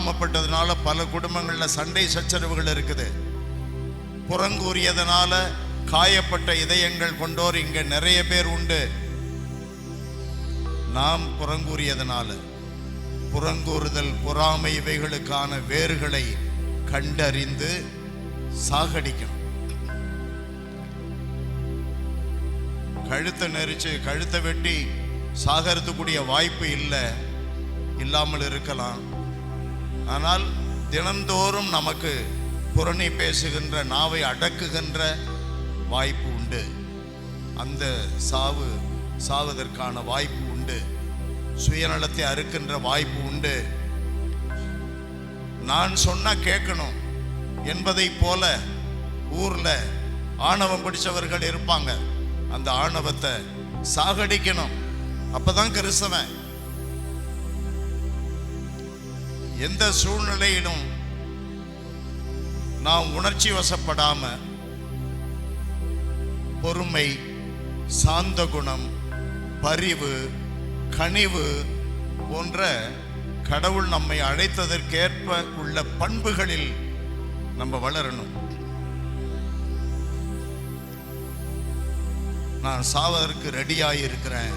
பொறாமப்பட்டதுனால பல குடும்பங்களில் சண்டை சச்சரவுகள் இருக்குது. புறங்கூறியதனால காயப்பட்ட இதயங்கள் கொண்டோர் இங்க நிறைய பேர் உண்டு. நாம் புறங்கூறியதனால புறங்கூறுதல் பொறாமை இவைகளுக்கான வேர்களை கண்டறிந்து சாகடிக்கணும். கழுத்தை நெரிச்சு கழுத்தை வெட்டி சாகறதுக்குரிய வாய்ப்பு இல்லை. இல்லாமல் இருக்கலாம். ஆனால் தினந்தோறும் நமக்கு புறணி பேசுகின்ற நாவை அடக்குகின்ற வாய்ப்பு உண்டு. அந்த சாவு சாவதற்கான வாய்ப்பு உண்டு. சுயநலத்தை அறுக்கின்ற வாய்ப்பு உண்டு. நான் சொன்னா கேட்கணும். என்பதை போல ஊர்ல ஆணவம் பிடிச்சவர்கள் இருப்பாங்க. அந்த ஆணவத்தை சாகடிக்கணும். அப்பதான் கிறிஸ்தவன். எந்த சூழ்நிலையிலும் நாம் உணர்ச்சி வசப்படாம பொறுமை சாந்த குணம் பரிவு கனிவு போன்ற கடவுள் நம்மை அழைத்ததற்கேற்ப உள்ள பண்புகளில் நம்ம வளரணும். நான் சாவதற்கு ரெடியாக இருக்கிறேன்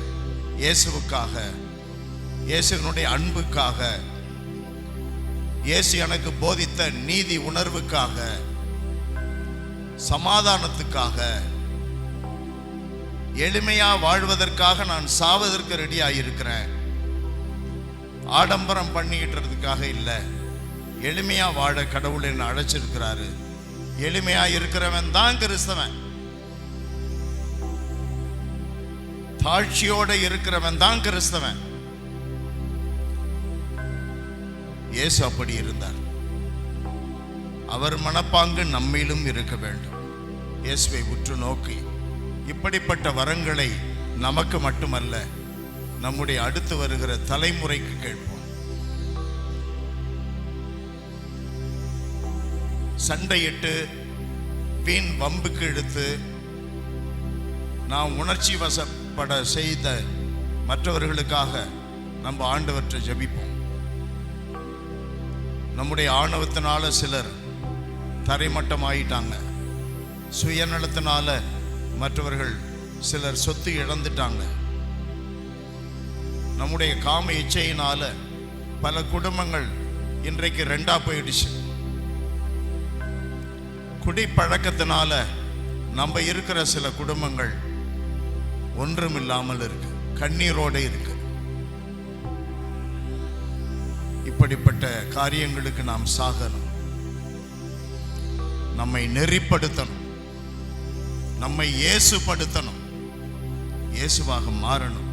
இயேசுவுக்காக இயேசுவினுடைய அன்புக்காக. இயேசு எனக்கு போதித்த நீதி உணர்வுக்காக சமாதானத்துக்காக எளிமையா வாழ்வதற்காக நான் சாவதற்கு ரெடியாகி இருக்கிறேன் ஆடம்பரம் பண்ணிக்கிட்டுறதுக்காக இல்லை. எளிமையா வாழ கடவுள் என்ன அழைச்சிருக்கிறாரு. எளிமையா இருக்கிறவன் தான் கிறிஸ்தவன். தாழ்ச்சியோட இருக்கிறவன் தான் கிறிஸ்தவன். இயேசு அப்படி இருந்தார். அவர் மனப்பாங்கு நம்மிலும் இருக்க வேண்டும். இயேசுவை உற்று நோக்கி இப்படிப்பட்ட வரங்களை நமக்கு மட்டுமல்ல நம்முடைய அடுத்து வருகிற தலைமுறைக்கு கேட்போம். சண்டையிட்டு வீண் வம்புக்கு இழுத்து நாம் உணர்ச்சி வசப்பட செய்த மற்றவர்களுக்காக நம்ம ஆண்டவற்றை ஜெபிப்போம். நம்முடைய ஆணவத்தினால சிலர் தரைமட்டம் ஆயிட்டாங்க சுயநலத்தினால மற்றவர்கள் சிலர் சொத்து இழந்துட்டாங்க. நம்முடைய காம இச்சையினால பல குடும்பங்கள் இன்றைக்கு ரெண்டா போயிடுச்சு. குடிப்பழக்கத்தினால நம்ம இருக்கிற சில குடும்பங்கள் ஒன்றும் இல்லாமல் இருக்கு. கண்ணீரோட இருக்கு. இப்படிப்பட்ட காரியங்களுக்கு நாம் சாகணும். நம்மை நெறிப்படுத்தணும். நம்மை இயேசுப்படுத்தணும். இயேசுவாக மாறணும்.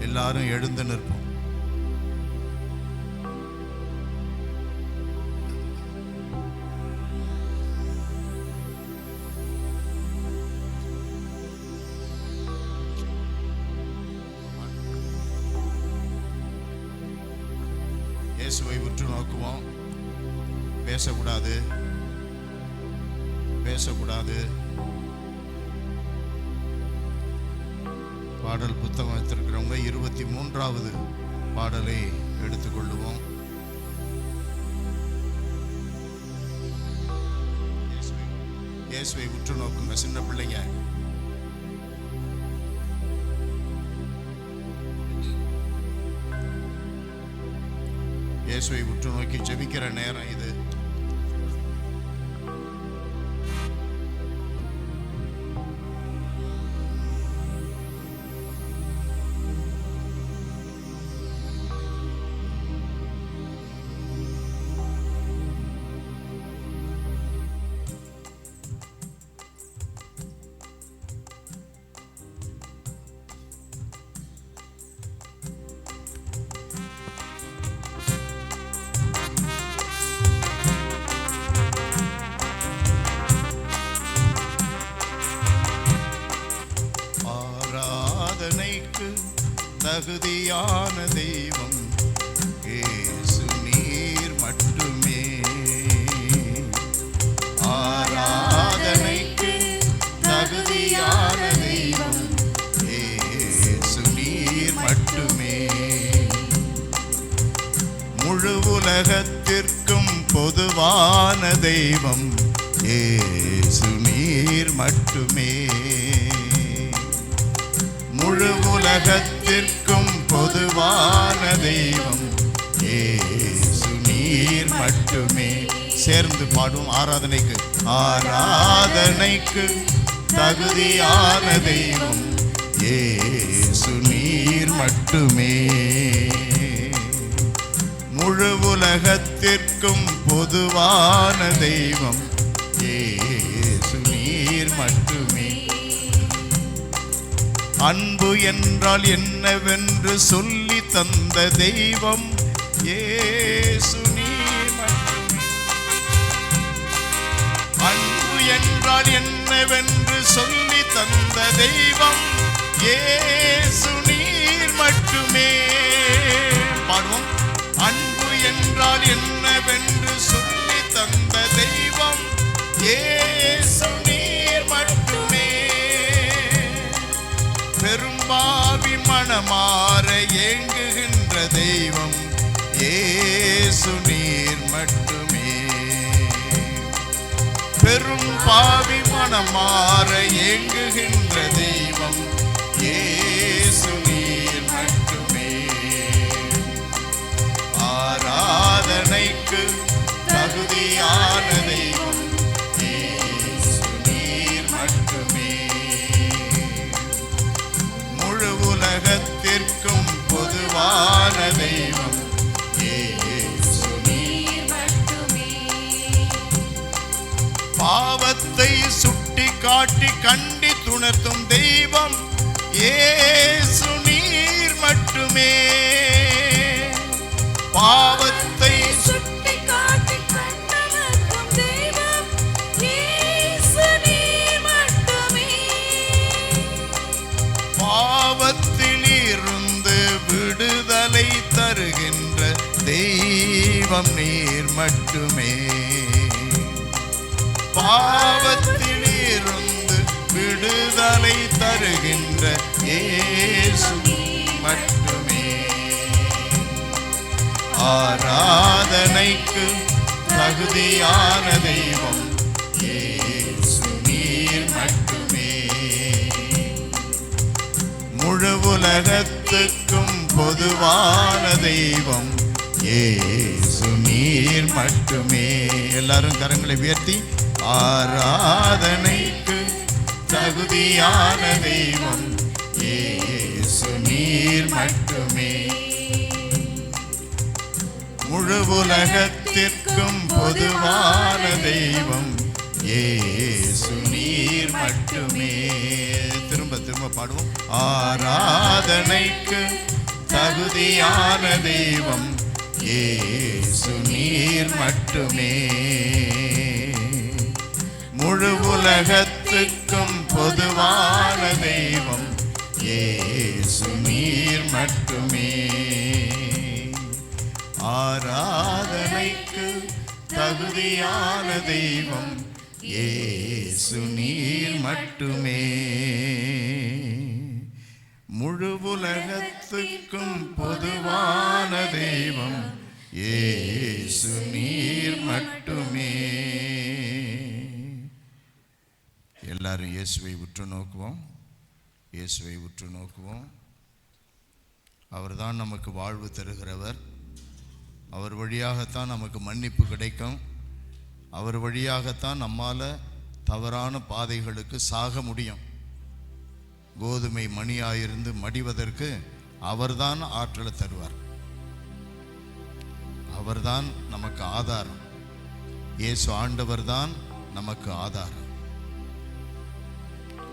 எல்லாரும் எழுந்து நிற்போம். இயேசுவை உற்று நோக்குவோம். பேசக்கூடாது. பேசக்கூடாது. பாடல் புத்தகம் வைத்திருக்கிறவங்க இருபத்தி மூன்றாவது பாடலை எடுத்துக்கொள்ளுவோம். இயேசுவை உற்று நோக்குங்க சின்ன பிள்ளைங்க. நோக்கி ஜெபிக்கிற நேரம் இது உண்மையான தெய்வம். ஏசு நீர் மட்டுமே. ஆராதனைக்கு தகுதியான தெய்வம். ஏசு நீர் மட்டுமே. முழு உலகத்திற்கும் பொதுவான தெய்வம். ஏசு நீர் மட்டுமே. முழு உலகத்திற்கு பொதுவான தெய்வம். ஏசு நீர் மட்டுமே. சேர்ந்து பாடும் ஆராதனைக்கு. ஆராதனைக்கு தகுதியான தெய்வம். ஏசு நீர் மட்டுமே. முழு உலகத்திற்கும் பொதுவான தெய்வம். ஏசு நீர் மட்டுமே. அன்பு என்றால் என்னவென்று சொல் தந்த தெய்வம் ஏசு நீர் மட்டுமே அன்பு என்றால் என்னவென்று சொல்லி தந்த தெய்வம் ஏசு நீர் மட்டுமே. பாடுவோம். அன்பு என்றால் என்னவென்று சொல்லி தந்த தெய்வம் ஏசு நீர் மட்டுமே. பெரும்பாவி மனமாற ஏங்குகின்ற தெய்வம் ஏசு நீர் மட்டுமே. பெரும் பாவி மனமாற ஏங்குகின்ற தெய்வம் ஏசு நீர் மட்டுமே. ஆராதனைக்கு தகுதியானது உலகத்திற்கும் பொதுவான தெய்வம் பாவத்தை சுட்டி காட்டி கண்டி துணர்த்தும் தெய்வம். தெய்வம் நீர் மட்டுமே. பாவத்திலிருந்து விடுதலை தருகின்ற ஏசு மட்டுமே. ஆராதனைக்கு தகுதியான தெய்வம் இயேசு நீர் மட்டுமே. முழு உலகத்துக்கும் பொதுவான தெய்வம் ஏசு நீர் மட்டுமே. எல்லாரும் கரங்களை உயர்த்தி ஆராதனைக்கு தகுதியான தெய்வம். ஏசு நீர் மட்டுமே. முழு உலகத்திற்கும் பொதுவான தெய்வம். ஏசு நீர் மட்டுமே. திரும்ப திரும்ப பாடுவோம். ஆராதனைக்கு தகுதியான தெய்வம். ஏசு நீர் மட்டுமே. முழு உலகத்துக்கும் பொதுவான தெய்வம் ஏசு நீர் மட்டுமே. ஆராதனைக்கு தகுதியான தெய்வம் ஏசு நீர் மட்டுமே. முழு உலகத்துக்கும் பொதுவான தெய்வம். ஏசு நீர் மட்டுமே. எல்லாரும் இயேசுவை உற்று நோக்குவோம். இயேசுவை உற்று நோக்குவோம். அவர்தான் நமக்கு வாழ்வு தருகிறவர். அவர் வழியாகத்தான் நமக்கு மன்னிப்பு கிடைக்கும். அவர் வழியாகத்தான் நம்மால் தவறான பாதைகளுக்கு சாக முடியும். கோதுமை மணியாயிருந்து மடிவதற்கு அவர்தான் ஆற்றலை தருவார். அவர்தான் நமக்கு ஆதாரம். இயேசு ஆண்டவர் தான் நமக்கு ஆதாரம்.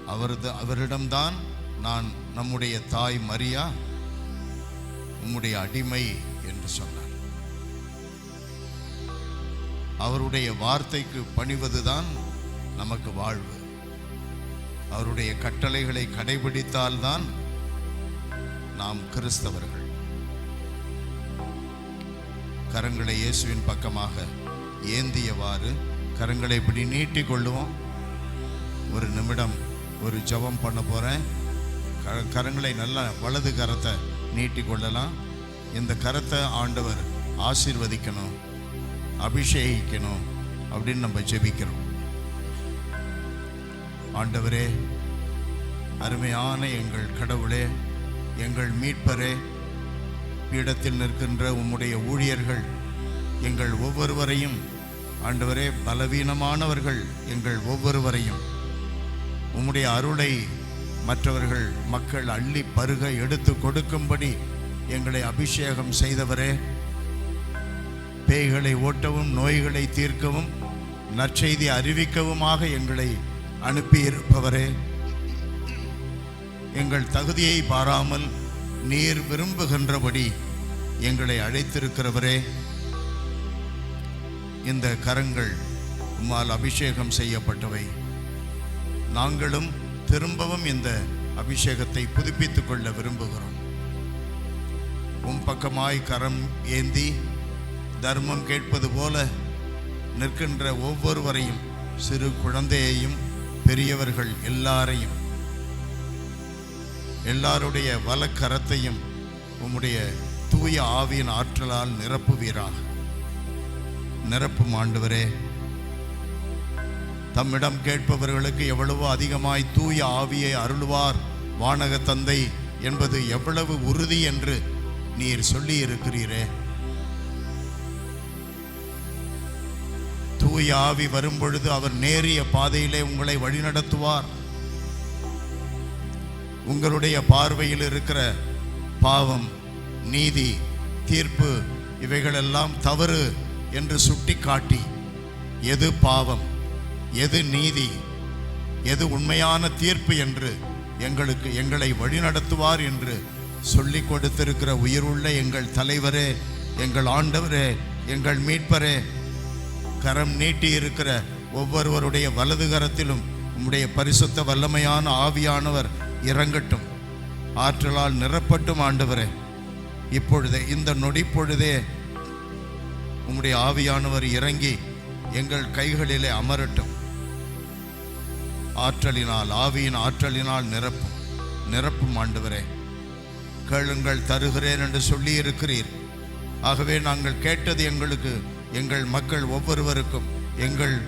அவரது அவரிடம்தான் நான் நம்முடைய தாய் மரியா உம்முடைய அடிமை என்று சொன்னார். அவருடைய வார்த்தைக்கு பணிவதுதான் நமக்கு வாழ்வு. அவருடைய கட்டளைகளை கடைபிடித்தால்தான் நாம் கிறிஸ்தவர்கள். கரங்களை இயேசுவின் பக்கமாக ஏந்தியவாறு கரங்களை இப்படி நீட்டி கொள்ளுவோம். ஒரு நிமிடம் ஒரு ஜெபம் பண்ண போகிறேன் க- கரங்களை நல்லா வலது கரத்தை நீட்டி கொள்ளலாம். இந்த கரத்தை ஆண்டவர் ஆசீர்வதிக்கணும் அபிஷேகிக்கணும் அப்படின்னு நம்ம ஜெபிக்கிறோம். ஆண்டவரே அருமையான எங்கள் கடவுளே எங்கள் மீட்பரே பீடத்தில் நிற்கின்ற உம்முடைய ஊழியர்கள் எங்கள் ஒவ்வொருவரையும் ஆண்டவரே பலவீனமானவர்கள் எங்கள் ஒவ்வொருவரையும். உம்முடைய அருளை மற்றவர்கள் மக்கள் அள்ளி பருக எடுத்து கொடுக்கும்படி எங்களை அபிஷேகம் செய்தவரே. பேய்களை ஓட்டவும் நோய்களை தீர்க்கவும் நற்செய்தி அறிவிக்கவுமாக எங்களை அனுப்பியிருப்பவரே. எங்கள் தகுதியை பாராமல் நீர் விரும்புகின்றபடி எங்களை அழைத்திருக்கிறவரே இந்த கரங்கள் உம்மால் அபிஷேகம் செய்யப்பட்டவை. நாங்களும் திரும்பவும் இந்த அபிஷேகத்தை புதுப்பித்துக் கொள்ள விரும்புகிறோம். உன் பக்கமாய் கரம் ஏந்தி தர்மம் கேட்பது போல நிற்கின்ற ஒவ்வொருவரையும் சிறு குழந்தையையும் பெரியவர்கள் எல்லாரையும் எல்லாருடைய வலக்கரத்தையும் உம்முடைய தூய ஆவியின் ஆற்றலால் நிரப்புவீராக. நிரப்பும் ஆண்டவரே தம்மிடம் கேட்பவர்களுக்கு எவ்வளவு அதிகமாய் தூய ஆவியை அருளுவார் வானக தந்தை என்பது எவ்வளவு உறுதி என்று நீர் சொல்லி இருக்கிறீரே தூய ஆவி வரும்பொழுது அவர் நேரிய பாதையிலே உங்களை வழிநடத்துவார். உங்களுடைய பார்வையில் இருக்கிற பாவம் நீதி தீர்ப்பு இவைகளெல்லாம் தவறு என்று சுட்டி காட்டி எது பாவம் எது நீதி எது உண்மையான தீர்ப்பு என்று எங்களுக்கு எங்களை வழிநடத்துவார் என்று சொல்லிக் கொடுத்திருக்கிற உயிருள்ள எங்கள் தலைவரே எங்கள் ஆண்டவரே எங்கள் மீட்பரே கரம் நீட்டி இருக்கிற ஒவ்வொருவருடைய வலது கரத்திலும் உம்முடைய பரிசுத்த வல்லமையான ஆவியானவர் இறங்கட்டும். ஆற்றலால் நிரப்பட்டும் ஆண்டவரே. இப்பொழுதே இந்த நொடி பொழுதே உம்முடைய ஆவியானவர் இறங்கி எங்கள் கைகளிலே அமரட்டும். ஆற்றலினால் ஆவியின் ஆற்றலினால் நிரப்பும். நிரப்பும் ஆண்டவரே. கேளுங்கள் தருகிறேன் என்று சொல்லி இருக்கிறீர் ஆகவே நாங்கள் கேட்டது எங்களுக்கு எங்கள் மக்கள் ஒவ்வொருவருக்கும் எங்கள்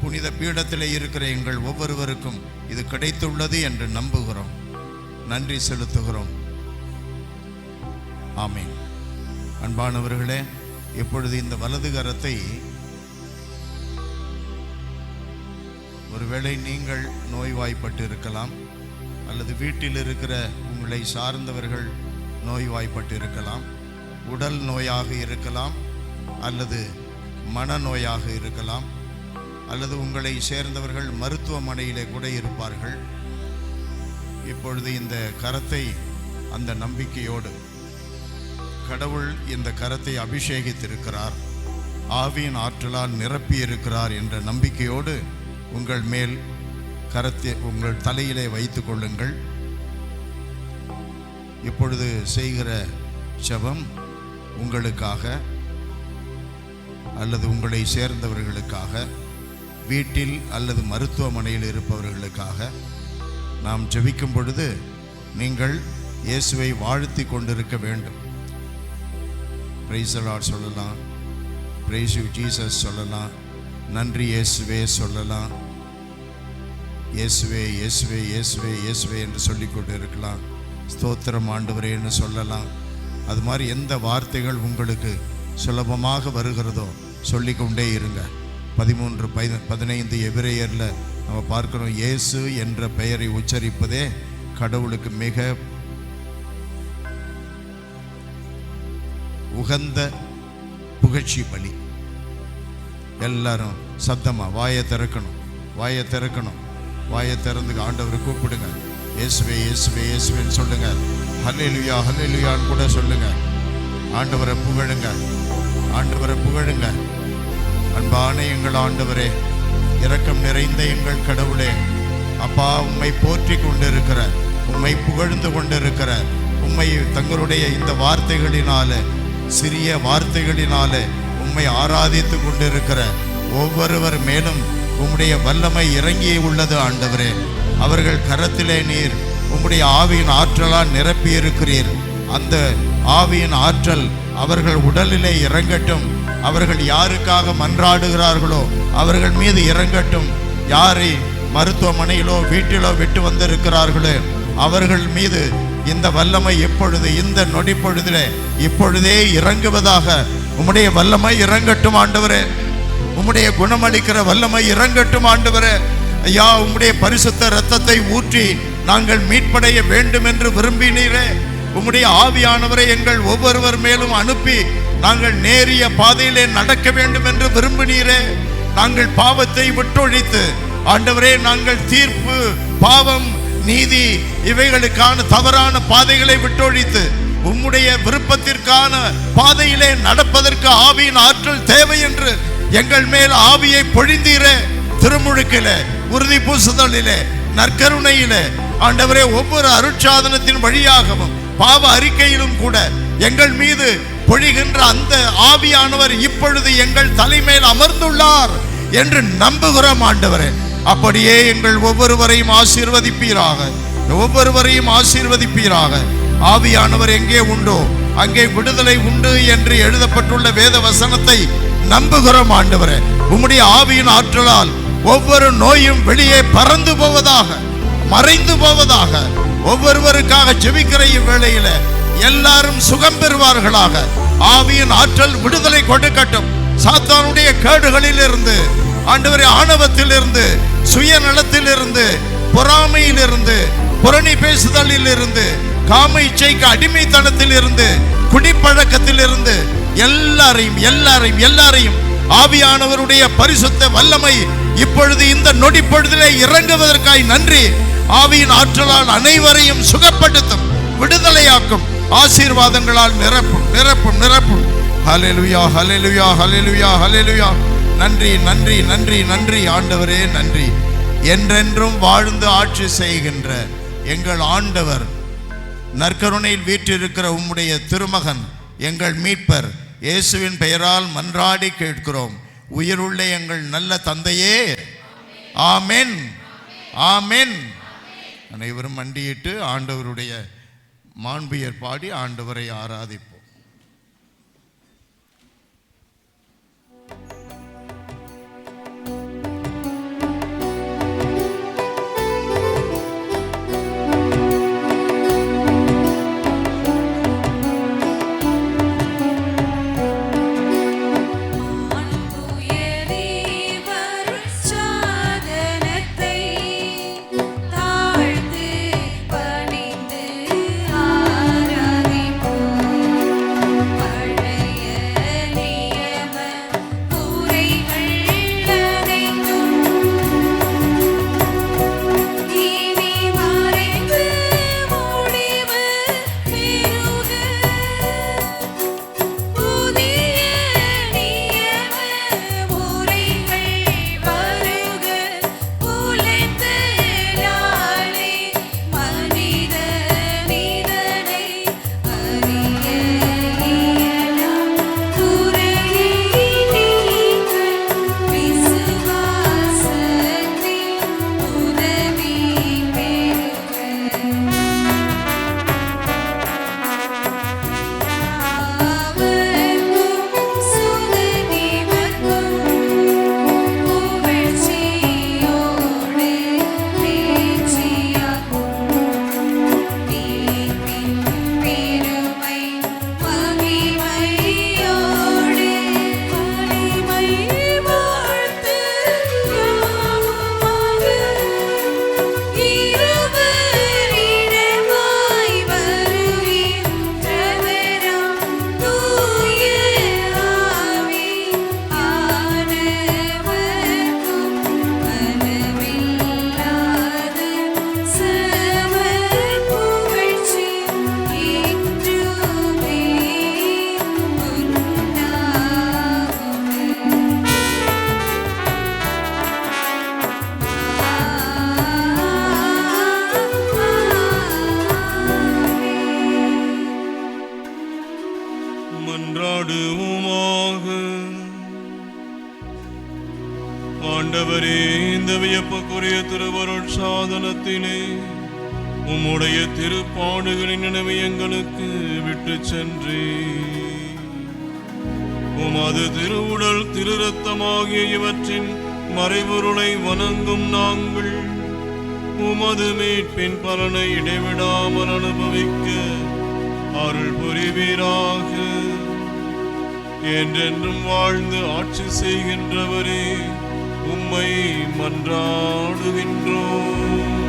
புனித பீடத்தில் இருக்கிற எங்கள் ஒவ்வொருவருக்கும் இது கிடைத்துள்ளது என்று நம்புகிறோம். நன்றி செலுத்துகிறோம். ஆமீன். அன்பானவர்களே இப்பொழுது இந்த வலது கரத்தை ஒருவேளை நீங்கள் நோய்வாய்ப்பட்டு இருக்கலாம் அல்லது வீட்டில் இருக்கிற உங்களை சார்ந்தவர்கள் நோய்வாய்ப்பட்டு இருக்கலாம் உடல் நோயாக இருக்கலாம் அல்லது மனநோயாக இருக்கலாம் அல்லது உங்களை சேர்ந்தவர்கள் மருத்துவமனையிலே கூட இருப்பார்கள். இப்பொழுது இந்த கரத்தை அந்த நம்பிக்கையோடு கடவுள் இந்த கரத்தை அபிஷேகித்திருக்கிறார். ஆவியின் ஆற்றலால் நிரப்பியிருக்கிறார் என்ற நம்பிக்கையோடு உங்கள் மேல் கரத்தை உங்கள் தலையிலே வைத்து கொள்ளுங்கள். இப்பொழுது செய்கிற செபம் உங்களுக்காக. அல்லது உங்களை சேர்ந்தவர்களுக்காக வீட்டில் அல்லது மருத்துவமனையில் இருப்பவர்களுக்காக நாம் ஜெபிக்கும் பொழுது நீங்கள் இயேசுவை வாழ்த்தி கொண்டிருக்க வேண்டும். பிரைஸ் சொல்லலாம். பிரைஸ் யூ ஜீசஸ் சொல்லலாம். நன்றி இயேசுவே சொல்லலாம். இயேசுவே இயேசுவே இயேசுவே இயேசுவே என்று சொல்லிக் கொண்டு இருக்கலாம் ஸ்தோத்திரம் ஆண்டவரேன்னு சொல்லலாம். அது மாதிரி எந்த வார்த்தைகள் உங்களுக்கு சுலபமாக வருகிறதோ சொல்லிக்கொண்டே இருங்க. பதிமூன்று பதி பதினைந்து எபிரேயரில் நம்ம பார்க்கணும் இயேசு என்ற பெயரை உச்சரிப்பதே கடவுளுக்கு மிக உகந்த புகழ்ச்சி பலி. எல்லாரும் சத்தமாக வாயை திறக்கணும் வாயை திறக்கணும். வாயை திறந்து ஆண்டவரை கூப்பிடுங்க. இயேசுவே இயேசுவே இயேசுவேன்னு சொல்லுங்க. ஹல்லேலுயா ஹல்லேலுயான்னு கூட சொல்லுங்க. ஆண்டவரை புகழுங்க. ஆண்டவரை புகழுங்க. அன்பான எங்கள் ஆண்டவரே இரக்கம் நிறைந்த எங்கள் கடவுளே அப்பா உம்மை போற்றி கொண்டிருக்கிற உம்மை புகழ்ந்து கொண்டிருக்கிற உம்மை தங்களுடைய இந்த வார்த்தைகளினால சிறிய வார்த்தைகளினால உம்மை ஆராதித்து கொண்டிருக்கிற ஒவ்வொருவர் மேலும் உம்முடைய வல்லமை இறங்கி உள்ளது ஆண்டவரே. அவர்கள் கரத்திலே நீர் உம்முடைய ஆவியின் ஆற்றலால் நிரப்பி இருக்கிறீர் அந்த ஆவியின் ஆற்றல் அவர்கள் உடலிலே இறங்கட்டும். அவர்கள் யாருக்காக மன்றாடுகிறார்களோ அவர்கள் மீது இறங்கட்டும். யாரை மருத்துவமனையிலோ வீட்டிலோ விட்டு வந்திருக்கிறார்களோ அவர்கள் மீது இந்த வல்லமை இப்பொழுது இந்த நொடி பொழுதிலே இப்பொழுதே இறங்குவதாக உம்முடைய வல்லமை இறங்கட்டும் ஆண்டவரே. உம்முடைய குணமளிக்கிற வல்லமை இறங்கட்டும் ஆண்டவரே. ஐயா உம்முடைய பரிசுத்த இரத்தத்தை ஊற்றி நாங்கள் மீட்படைய வேண்டும் என்று விரும்பினீரே. உம்முடைய ஆவியானவரை எங்கள் ஒவ்வொருவர் மேலும் அனுப்பி நாங்கள் நேரிய பாதையிலே நடக்க வேண்டும் என்று விரும்பினீரே நாங்கள் பாவத்தை விட்டொழித்து ஆண்டவரே நாங்கள் தீர்ப்பு பாவம் நீதி இவைகளுக்கான தவறான பாதைகளை விட்டொழித்து உம்முடைய விருப்பத்திற்கான பாதையிலே நடப்பதற்கு ஆவியின் ஆற்றல் தேவை என்று எங்கள் மேல் ஆவியை பொழிந்தீரே. திருமுழுக்கிலே உறுதி பூசுதலிலே நற்கருணையிலே ஆண்டவரே ஒவ்வொரு அருட்சாதனத்தின் வழியாகவும் பாவ அறிக்கையிலும் கூட எங்கள் மீது பொழிகின்ற அந்த ஆவியானவர் இப்பொழுது எங்கள் தலைமையில் அமர்ந்துள்ளார் என்று நம்புகிறோம் ஆண்டவரே. அப்படியே எங்கள் ஒவ்வொருவரையும் ஆசீர்வதிப்பீராக. ஒவ்வொருவரையும் ஆசீர்வதிப்பீராக. ஆவியானவர் எங்கே உண்டோ அங்கே விடுதலை உண்டு என்று எழுதப்பட்டுள்ள வேத வசனத்தை நம்புகிறோம் ஆண்டவரே. உம்முடைய ஆவியின் ஆற்றலால் ஒவ்வொரு நோயும் வெளியே பறந்து போவதாக மறைந்து போவதாக ஒவ்வொருவருக்காக ஜெபிக்கிற இவ்வேளையில எல்லாரும் சுகம் பெறுவார்களாக. ஆவியின் ஆற்றல் விடுதலை கொடுக்கட்டும். சாத்தானுடைய கேடுகளில் இருந்து ஆண்டவரை ஆணவத்தில் இருந்து சுயநலத்தில் இருந்து பொறாமையில் இருந்து புரணி பேசுதலில் இருந்து காம இச்சைக்கு அடிமைத்தனத்தில் இருந்து குடிப்பழக்கத்தில் இருந்து எல்லாரையும் எல்லாரையும் எல்லாரையும் ஆவியானவருடைய பரிசுத்த வல்லமை இப்பொழுது இந்த நொடிப்பொழுதிலே இறங்குவதற்காய் நன்றி. ஆவியின் ஆற்றலால் அனைவரையும் சுகப்படுத்தும் விடுதலையாக்கும் ஆசீர்வாதங்களால் நிரப்பும் நிரப்பும் நிரப்பும். ஹலெலுயா ஹலெலுயா ஹலெலுயா ஹலெலுயா நன்றி நன்றி நன்றி நன்றி ஆண்டவரே நன்றி. என்றென்றும் வாழ்ந்து ஆட்சி செய்கின்ற எங்கள் ஆண்டவர் நற்கருணையில் வீற்றிருக்கிற உம்முடைய திருமகன் எங்கள் மீட்பர் இயேசுவின் பெயரால் மன்றாடி கேட்கிறோம். உயிருள்ள எங்கள் நல்ல தந்தையே. ஆமென். ஆமென். அனைவரும் மண்டியிட்டு ஆண்டவருடைய மாண்புயர் பாடி ஆண்டவரை ஆராதிப்போம். திருரத்தமாகிய மறைபொருளை வணங்கும் நாங்கள் உமது மீட்பின் பலனை இடைவிடாமல் அனுபவிக்க அருள் புரிவீராக. என்றென்றும் வாழ்ந்து ஆட்சி செய்கின்றவரே உம்மை மன்றாடுகின்றோம்.